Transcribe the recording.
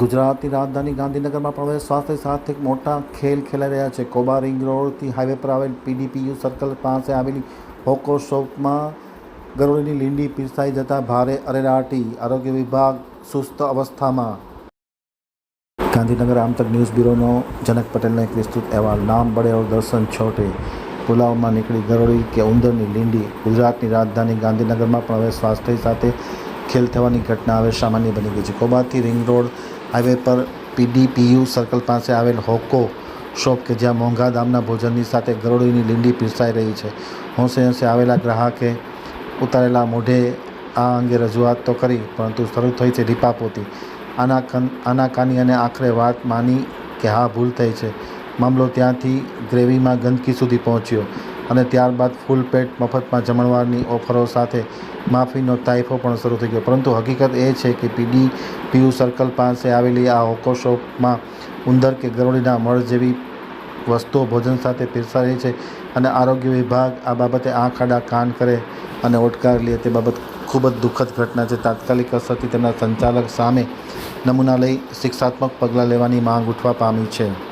ગુજરાતની રાજધાની ગાંધીનગરમાં પણ હવે સ્વાસ્થ્ય સાથે મોટા ખેલ ખેલાઈ રહ્યા છે. કોબા રિંગ રોડથી હાઈવે પર આવેલ પીડીપીયુ સર્કલ પાસે આવેલી હોકો શોપમાં ગરોળીની લીંડી પીરસાઈ જતાં ભારે અરેરાટી. આરોગ્ય વિભાગ સુસ્ત અવસ્થામાં. ગાંધીનગર આમતક ન્યૂઝ બ્યુરોનો જનક પટેલનો એક વિસ્તૃત અહેવાલ. નામ બળે દર્શન, છોટે. પુલાવમાં નીકળી ગરોળી કે ઉંદરની લીંડી ગુજરાતની રાજધાની ગાંધીનગરમાં પણ હવે સ્વાસ્થ્ય સાથે ખેલ થવાની ઘટના હવે સામાન્ય બની ગઈ છે. કોબાથી રિંગ રોડ હાઈવે પર પીડીપીયુ સર્કલ પાસે આવેલ હોકો શોપ કે જ્યાં મોંઘા દામના ભોજનની સાથે ગરોળીની લીંડી પીરસાઈ રહી છે. હોંશે હોંશે આવેલા ગ્રાહકે ઉતારેલા મોઢે આ અંગે રજૂઆત તો કરી, પરંતુ શરૂ થઈ છે રીપાપોતી આના કન આનાકાની અને આખરે વાત માની કે હા, ભૂલ થઈ છે. મામલો ત્યાંથી ગ્રેવીમાં ગંદકી સુધી પહોંચ્યો. અને ત્યારબાદ ફૂલ પેટ મફતમાં જમણવારની ઓફરો સાથે માફીનો તાઇફો પણ શરૂ થઈ ગયો. પરંતુ હકીકત એ છે કે પીડી પીયુ સર્કલ પાસે આવેલી આ હોકો શોપમાં ઉંદર કે ગરોળીના મળ જેવી વસ્તુઓ ભોજન સાથે પીરસા રહી છે અને આરોગ્ય વિભાગ આ બાબતે આંખ, આડા, કાન કરે અને ઓટકાર લે તે બાબત ખૂબ જ દુઃખદ ઘટના છે. તાત્કાલિક અસરથી તેમના સંચાલક સામે નમૂના લઈ શિક્ષાત્મક પગલાં લેવાની માંગ ઉઠવા પામી છે.